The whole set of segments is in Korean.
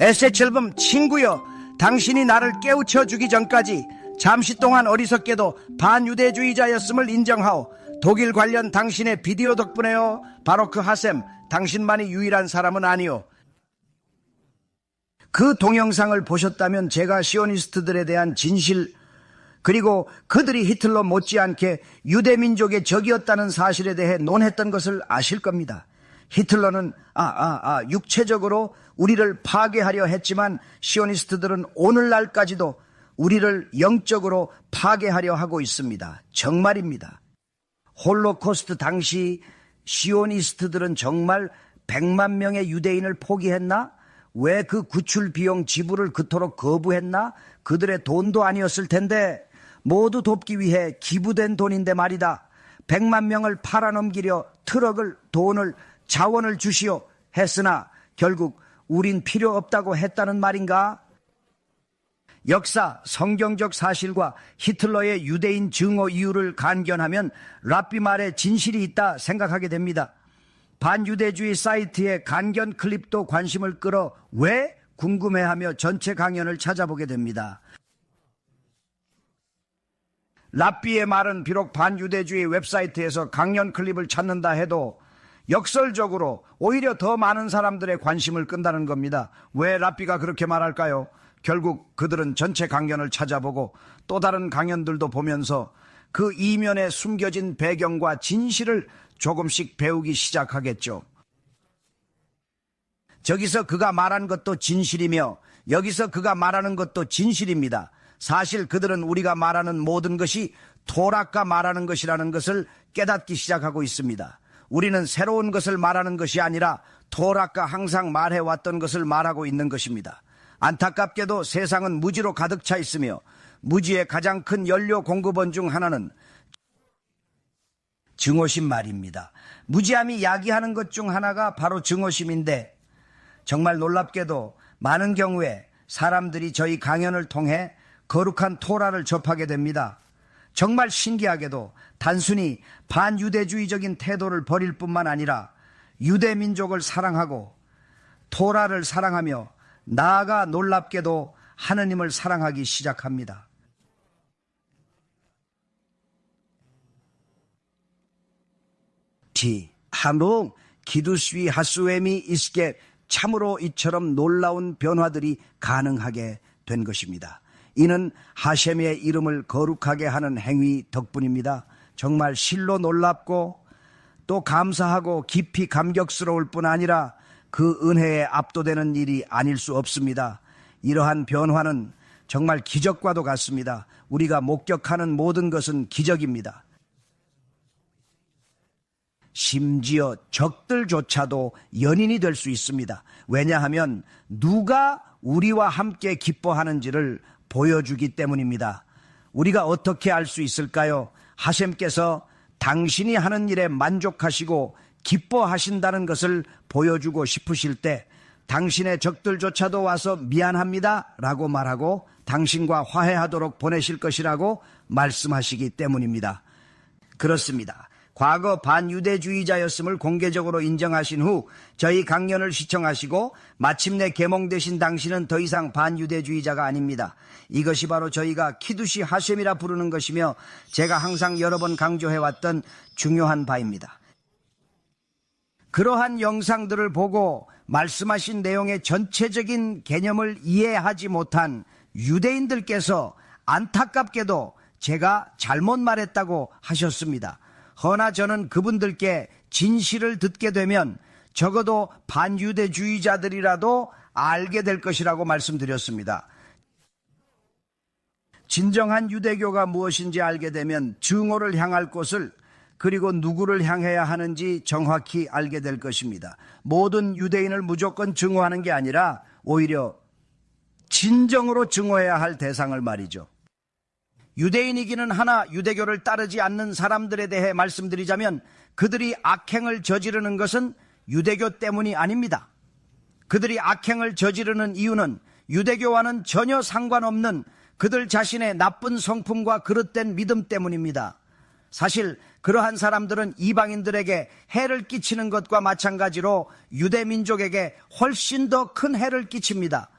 에세철범 친구여 당신이 나를 깨우쳐 주기 전까지 잠시 동안 어리석게도 반유대주의자였음을 인정하오. 독일 관련 당신의 비디오 덕분에요. 바로 그 하셈 당신만이 유일한 사람은 아니오. 그 동영상을 보셨다면 제가 시오니스트들에 대한 진실 그리고 그들이 히틀러 못지않게 유대민족의 적이었다는 사실에 대해 논했던 것을 아실 겁니다. 히틀러는 아, 아, 아, 육체적으로 우리를 파괴하려 했지만 시오니스트들은 오늘날까지도 우리를 영적으로 파괴하려 하고 있습니다. 정말입니다. 홀로코스트 당시 시오니스트들은 정말 100만 명의 유대인을 포기했나? 왜 그 구출 비용 지불을 그토록 거부했나? 그들의 돈도 아니었을 텐데 모두 돕기 위해 기부된 돈인데 말이다. 100만 명을 팔아넘기려 트럭을 돈을 자원을 주시오 했으나 결국 우린 필요 없다고 했다는 말인가? 역사, 성경적 사실과 히틀러의 유대인 증오 이유를 간견하면 랍비 말에 진실이 있다 생각하게 됩니다. 반유대주의 사이트의 간견 클립도 관심을 끌어 왜 궁금해하며 전체 강연을 찾아보게 됩니다. 랍비의 말은 비록 반유대주의 웹사이트에서 강연 클립을 찾는다 해도 역설적으로 오히려 더 많은 사람들의 관심을 끈다는 겁니다. 왜 랍비가 그렇게 말할까요? 결국 그들은 전체 강연을 찾아보고 또 다른 강연들도 보면서 그 이면에 숨겨진 배경과 진실을 조금씩 배우기 시작하겠죠. 저기서 그가 말한 것도 진실이며 여기서 그가 말하는 것도 진실입니다. 사실 그들은 우리가 말하는 모든 것이 토락과 말하는 것이라는 것을 깨닫기 시작하고 있습니다. 우리는 새로운 것을 말하는 것이 아니라 토락과 항상 말해왔던 것을 말하고 있는 것입니다. 안타깝게도 세상은 무지로 가득 차 있으며 무지의 가장 큰 연료 공급원 중 하나는 증오심 말입니다. 무지함이 야기하는 것 중 하나가 바로 증오심인데 정말 놀랍게도 많은 경우에 사람들이 저희 강연을 통해 거룩한 토라를 접하게 됩니다. 정말 신기하게도 단순히 반유대주의적인 태도를 버릴 뿐만 아니라 유대 민족을 사랑하고 토라를 사랑하며 나아가 놀랍게도 하느님을 사랑하기 시작합니다. 티 한국 기두스위 하수엠이 있게 참으로 이처럼 놀라운 변화들이 가능하게 된 것입니다. 이는 하셈의 이름을 거룩하게 하는 행위 덕분입니다. 정말 실로 놀랍고 또 감사하고 깊이 감격스러울 뿐 아니라 그 은혜에 압도되는 일이 아닐 수 없습니다. 이러한 변화는 정말 기적과도 같습니다. 우리가 목격하는 모든 것은 기적입니다. 심지어 적들조차도 연인이 될 수 있습니다. 왜냐하면 누가 우리와 함께 기뻐하는지를 보여주기 때문입니다. 우리가 어떻게 알 수 있을까요? 하셈께서 당신이 하는 일에 만족하시고 기뻐하신다는 것을 보여주고 싶으실 때 당신의 적들조차도 와서 미안합니다 라고 말하고 당신과 화해하도록 보내실 것이라고 말씀하시기 때문입니다. 그렇습니다. 과거 반유대주의자였음을 공개적으로 인정하신 후 저희 강연을 시청하시고 마침내 개몽되신 당신은 더 이상 반유대주의자가 아닙니다. 이것이 바로 저희가 키두시 하셈이라 부르는 것이며 제가 항상 여러 번 강조해왔던 중요한 바입니다. 그러한 영상들을 보고 말씀하신 내용의 전체적인 개념을 이해하지 못한 유대인들께서 안타깝게도 제가 잘못 말했다고 하셨습니다. 허나 저는 그분들께 진실을 듣게 되면 적어도 반유대주의자들이라도 알게 될 것이라고 말씀드렸습니다. 진정한 유대교가 무엇인지 알게 되면 증오를 향할 곳을 그리고 누구를 향해야 하는지 정확히 알게 될 것입니다. 모든 유대인을 무조건 증오하는 게 아니라 오히려 진정으로 증오해야 할 대상을 말이죠. 유대인이기는 하나 유대교를 따르지 않는 사람들에 대해 말씀드리자면 그들이 악행을 저지르는 것은 유대교 때문이 아닙니다. 그들이 악행을 저지르는 이유는 유대교와는 전혀 상관없는 그들 자신의 나쁜 성품과 그릇된 믿음 때문입니다. 사실 그러한 사람들은 이방인들에게 해를 끼치는 것과 마찬가지로 유대 민족에게 훨씬 더 큰 해를 끼칩니다.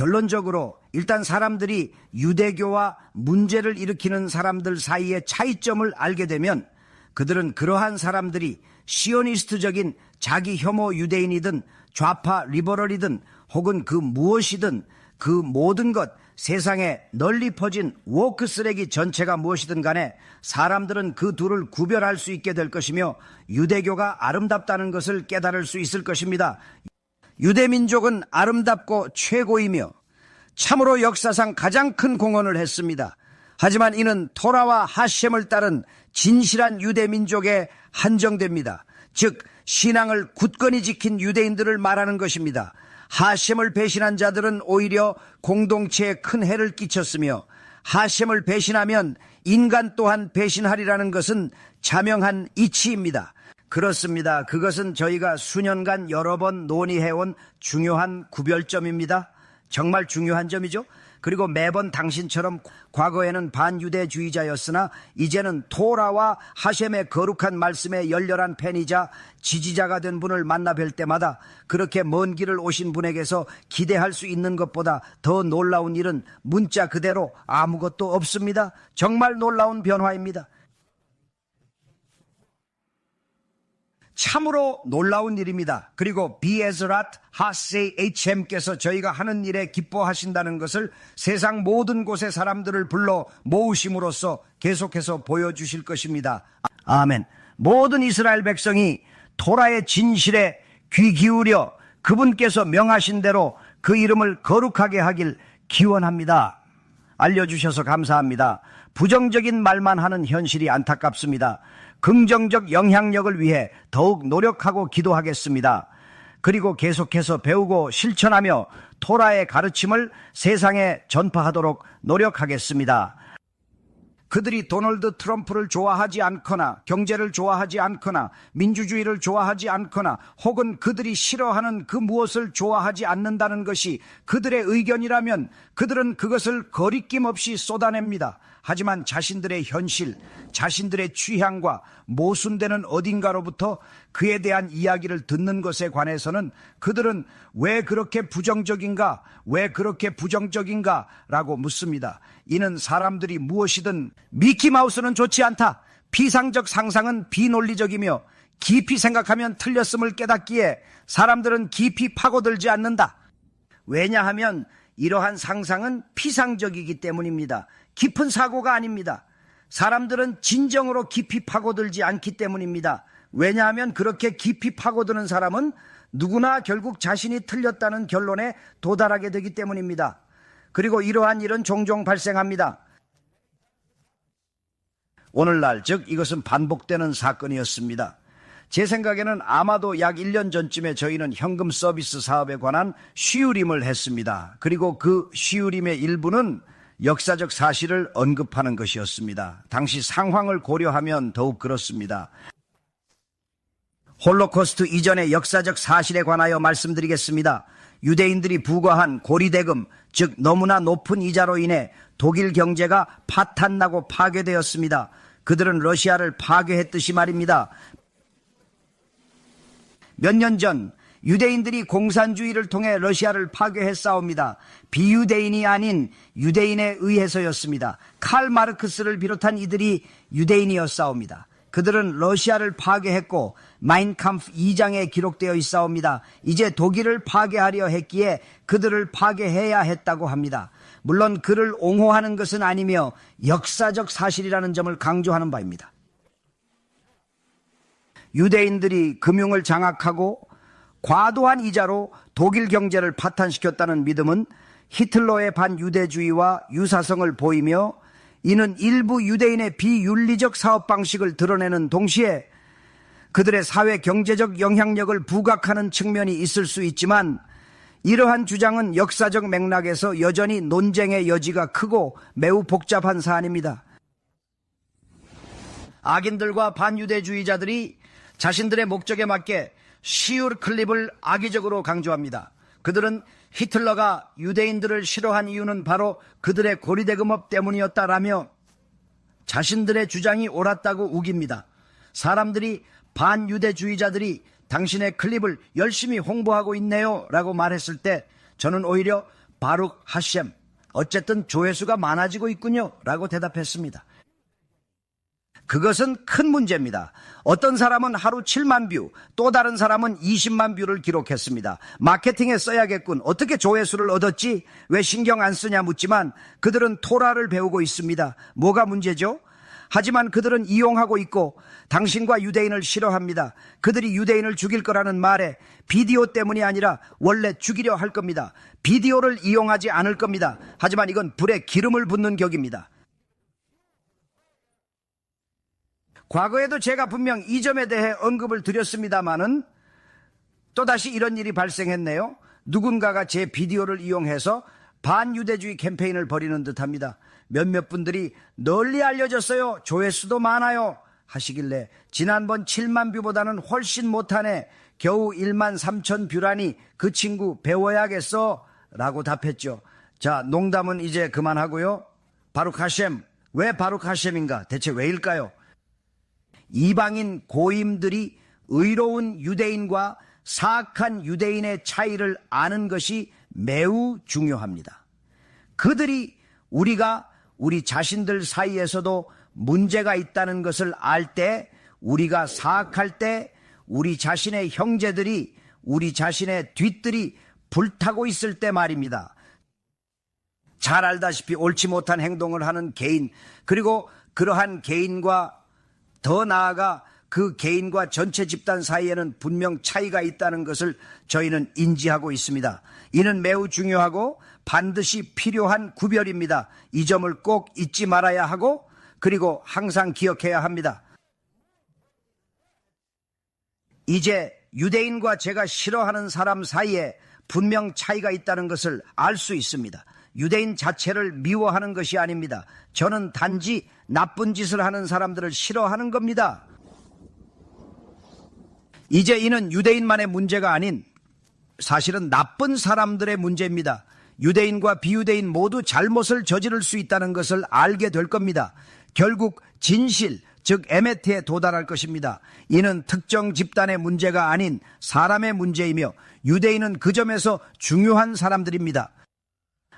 결론적으로 일단 사람들이 유대교와 문제를 일으키는 사람들 사이의 차이점을 알게 되면 그들은 그러한 사람들이 시오니스트적인 자기 혐오 유대인이든 좌파 리버럴이든 혹은 그 무엇이든 그 모든 것 세상에 널리 퍼진 워크 쓰레기 전체가 무엇이든 간에 사람들은 그 둘을 구별할 수 있게 될 것이며 유대교가 아름답다는 것을 깨달을 수 있을 것입니다. 유대민족은 아름답고 최고이며 참으로 역사상 가장 큰 공헌을 했습니다. 하지만 이는 토라와 하셴을 따른 진실한 유대민족에 한정됩니다. 즉 신앙을 굳건히 지킨 유대인들을 말하는 것입니다. 하셴을 배신한 자들은 오히려 공동체에 큰 해를 끼쳤으며 하셴을 배신하면 인간 또한 배신하리라는 것은 자명한 이치입니다. 그렇습니다. 그것은 저희가 수년간 여러 번 논의해온 중요한 구별점입니다. 정말 중요한 점이죠. 그리고 매번 당신처럼 과거에는 반유대주의자였으나 이제는 토라와 하셴의 거룩한 말씀에 열렬한 팬이자 지지자가 된 분을 만나 뵐 때마다 그렇게 먼 길을 오신 분에게서 기대할 수 있는 것보다 더 놀라운 일은 문자 그대로 아무것도 없습니다. 정말 놀라운 변화입니다. 참으로 놀라운 일입니다. 그리고 비에즈랏 하세이 HM께서 저희가 하는 일에 기뻐하신다는 것을 세상 모든 곳의 사람들을 불러 모으심으로써 계속해서 보여주실 것입니다. 아멘. 모든 이스라엘 백성이 토라의 진실에 귀 기울여 그분께서 명하신 대로 그 이름을 거룩하게 하길 기원합니다. 알려주셔서 감사합니다. 부정적인 말만 하는 현실이 안타깝습니다. 긍정적 영향력을 위해 더욱 노력하고 기도하겠습니다. 그리고 계속해서 배우고 실천하며 토라의 가르침을 세상에 전파하도록 노력하겠습니다. 그들이 도널드 트럼프를 좋아하지 않거나 경제를 좋아하지 않거나 민주주의를 좋아하지 않거나 혹은 그들이 싫어하는 그 무엇을 좋아하지 않는다는 것이 그들의 의견이라면 그들은 그것을 거리낌 없이 쏟아냅니다. 하지만 자신들의 현실, 자신들의 취향과 모순되는 어딘가로부터 그에 대한 이야기를 듣는 것에 관해서는 그들은 왜 그렇게 부정적인가, 왜 그렇게 부정적인가 라고 묻습니다. 이는 사람들이 무엇이든 미키마우스는 좋지 않다. 피상적 상상은 비논리적이며 깊이 생각하면 틀렸음을 깨닫기에 사람들은 깊이 파고들지 않는다. 왜냐하면 이러한 상상은 피상적이기 때문입니다. 깊은 사고가 아닙니다. 사람들은 진정으로 깊이 파고들지 않기 때문입니다. 왜냐하면 그렇게 깊이 파고드는 사람은 누구나 결국 자신이 틀렸다는 결론에 도달하게 되기 때문입니다. 그리고 이러한 일은 종종 발생합니다. 오늘날, 즉, 이것은 반복되는 사건이었습니다. 제 생각에는 아마도 약 1년 전쯤에 저희는 현금 서비스 사업에 관한 쉬우림을 했습니다. 그리고 그 쉬우림의 일부는 역사적 사실을 언급하는 것이었습니다. 당시 상황을 고려하면 더욱 그렇습니다. 홀로코스트 이전의 역사적 사실에 관하여 말씀드리겠습니다. 유대인들이 부과한 고리대금, 즉 너무나 높은 이자로 인해 독일 경제가 파탄나고 파괴되었습니다. 그들은 러시아를 파괴했듯이 말입니다. 몇 년 전 유대인들이 공산주의를 통해 러시아를 파괴했사옵니다. 비유대인이 아닌 유대인에 의해서였습니다. 칼 마르크스를 비롯한 이들이 유대인이었사옵니다. 그들은 러시아를 파괴했고 마인캄프 2장에 기록되어 있사옵니다. 이제 독일을 파괴하려 했기에 그들을 파괴해야 했다고 합니다. 물론 그를 옹호하는 것은 아니며 역사적 사실이라는 점을 강조하는 바입니다. 유대인들이 금융을 장악하고 과도한 이자로 독일 경제를 파탄시켰다는 믿음은 히틀러의 반유대주의와 유사성을 보이며 이는 일부 유대인의 비윤리적 사업 방식을 드러내는 동시에 그들의 사회 경제적 영향력을 부각하는 측면이 있을 수 있지만 이러한 주장은 역사적 맥락에서 여전히 논쟁의 여지가 크고 매우 복잡한 사안입니다. 악인들과 반유대주의자들이 자신들의 목적에 맞게 시울 클립을 악의적으로 강조합니다. 그들은 히틀러가 유대인들을 싫어한 이유는 바로 그들의 고리대금업 때문이었다라며 자신들의 주장이 옳았다고 우깁니다. 사람들이 반유대주의자들이 당신의 클립을 열심히 홍보하고 있네요 라고 말했을 때 저는 오히려 바룩 하셈 어쨌든 조회수가 많아지고 있군요 라고 대답했습니다. 그것은 큰 문제입니다. 어떤 사람은 하루 7만 뷰, 또 다른 사람은 20만 뷰를 기록했습니다. 마케팅에 써야겠군. 어떻게 조회수를 얻었지? 왜 신경 안 쓰냐 묻지만 그들은 토라를 배우고 있습니다. 뭐가 문제죠? 하지만 그들은 이용하고 있고 당신과 유대인을 싫어합니다. 그들이 유대인을 죽일 거라는 말에 비디오 때문이 아니라 원래 죽이려 할 겁니다. 비디오를 이용하지 않을 겁니다. 하지만 이건 불에 기름을 붓는 격입니다. 과거에도 제가 분명 이 점에 대해 언급을 드렸습니다마는 또다시 이런 일이 발생했네요. 누군가가 제 비디오를 이용해서 반유대주의 캠페인을 벌이는 듯 합니다. 몇몇 분들이 널리 알려졌어요. 조회수도 많아요. 하시길래 지난번 7만 뷰보다는 훨씬 못하네. 겨우 1만 3천 뷰라니 그 친구 배워야겠어. 라고 답했죠. 자, 농담은 이제 그만하고요. 바룩 하셈. 왜 바룩 하셈인가? 대체 왜일까요? 이방인 고임들이 의로운 유대인과 사악한 유대인의 차이를 아는 것이 매우 중요합니다. 그들이 우리가 우리 자신들 사이에서도 문제가 있다는 것을 알 때, 우리가 사악할 때, 우리 자신의 형제들이, 우리 자신의 뒷들이 불타고 있을 때 말입니다. 잘 알다시피 옳지 못한 행동을 하는 개인, 그리고 그러한 개인과 더 나아가 그 개인과 전체 집단 사이에는 분명 차이가 있다는 것을 저희는 인지하고 있습니다. 이는 매우 중요하고 반드시 필요한 구별입니다. 이 점을 꼭 잊지 말아야 하고 그리고 항상 기억해야 합니다. 이제 유대인과 제가 싫어하는 사람 사이에 분명 차이가 있다는 것을 알 수 있습니다. 유대인 자체를 미워하는 것이 아닙니다. 저는 단지 나쁜 짓을 하는 사람들을 싫어하는 겁니다. 이제 이는 유대인만의 문제가 아닌 사실은 나쁜 사람들의 문제입니다. 유대인과 비유대인 모두 잘못을 저지를 수 있다는 것을 알게 될 겁니다. 결국 진실, 즉 에메트에 도달할 것입니다. 이는 특정 집단의 문제가 아닌 사람의 문제이며 유대인은 그 점에서 중요한 사람들입니다.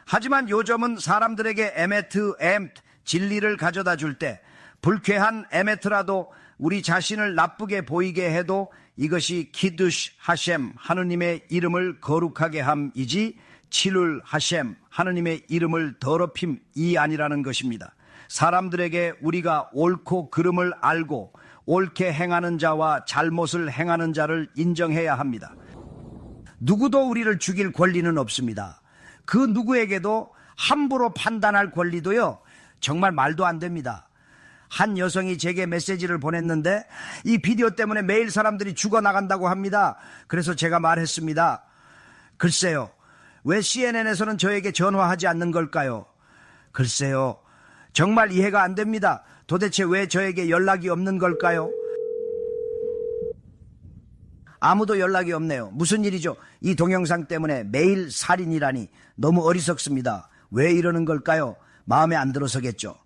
하지만 요점은 사람들에게 에메트, 엠트, 진리를 가져다 줄 때 불쾌한 에메트라도 우리 자신을 나쁘게 보이게 해도 이것이 키두시 하셈 하느님의 이름을 거룩하게 함이지 칠룰 하셈 하느님의 이름을 더럽힘이 아니라는 것입니다. 사람들에게 우리가 옳고 그름을 알고 옳게 행하는 자와 잘못을 행하는 자를 인정해야 합니다. 누구도 우리를 죽일 권리는 없습니다. 그 누구에게도 함부로 판단할 권리도요, 정말 말도 안 됩니다. 한 여성이 제게 메시지를 보냈는데 이 비디오 때문에 매일 사람들이 죽어나간다고 합니다. 그래서 제가 말했습니다. 글쎄요. 왜 CNN에서는 저에게 전화하지 않는 걸까요? 글쎄요. 정말 이해가 안 됩니다. 도대체 왜 저에게 연락이 없는 걸까요? 아무도 연락이 없네요. 무슨 일이죠? 이 동영상 때문에 매일 살인이라니 너무 어리석습니다. 왜 이러는 걸까요? 마음에 안 들어서겠죠.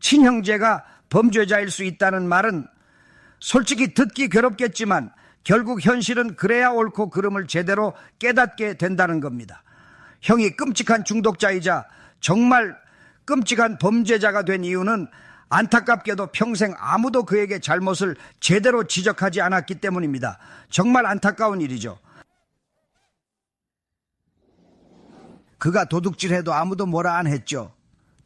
친형제가 범죄자일 수 있다는 말은 솔직히 듣기 괴롭겠지만 결국 현실은 그래야 옳고 그름을 제대로 깨닫게 된다는 겁니다. 형이 끔찍한 중독자이자 정말 끔찍한 범죄자가 된 이유는 안타깝게도 평생 아무도 그에게 잘못을 제대로 지적하지 않았기 때문입니다. 정말 안타까운 일이죠. 그가 도둑질해도 아무도 뭐라 안 했죠.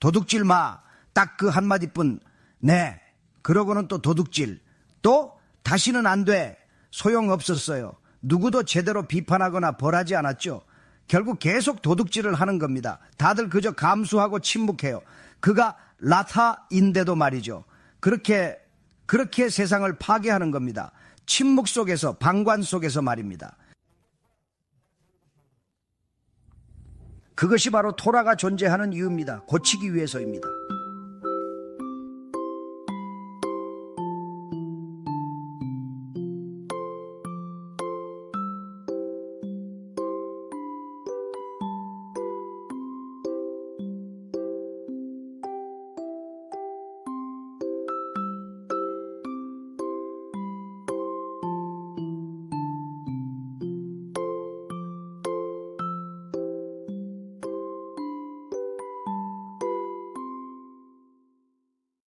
도둑질 마. 딱 그 한마디뿐. 네. 그러고는 또 도둑질. 또 다시는 안 돼. 소용없었어요. 누구도 제대로 비판하거나 벌하지 않았죠. 결국 계속 도둑질을 하는 겁니다. 다들 그저 감수하고 침묵해요. 그가 라타인데도 말이죠. 그렇게, 그렇게 세상을 파괴하는 겁니다. 침묵 속에서, 방관 속에서 말입니다. 그것이 바로 토라가 존재하는 이유입니다. 고치기 위해서입니다.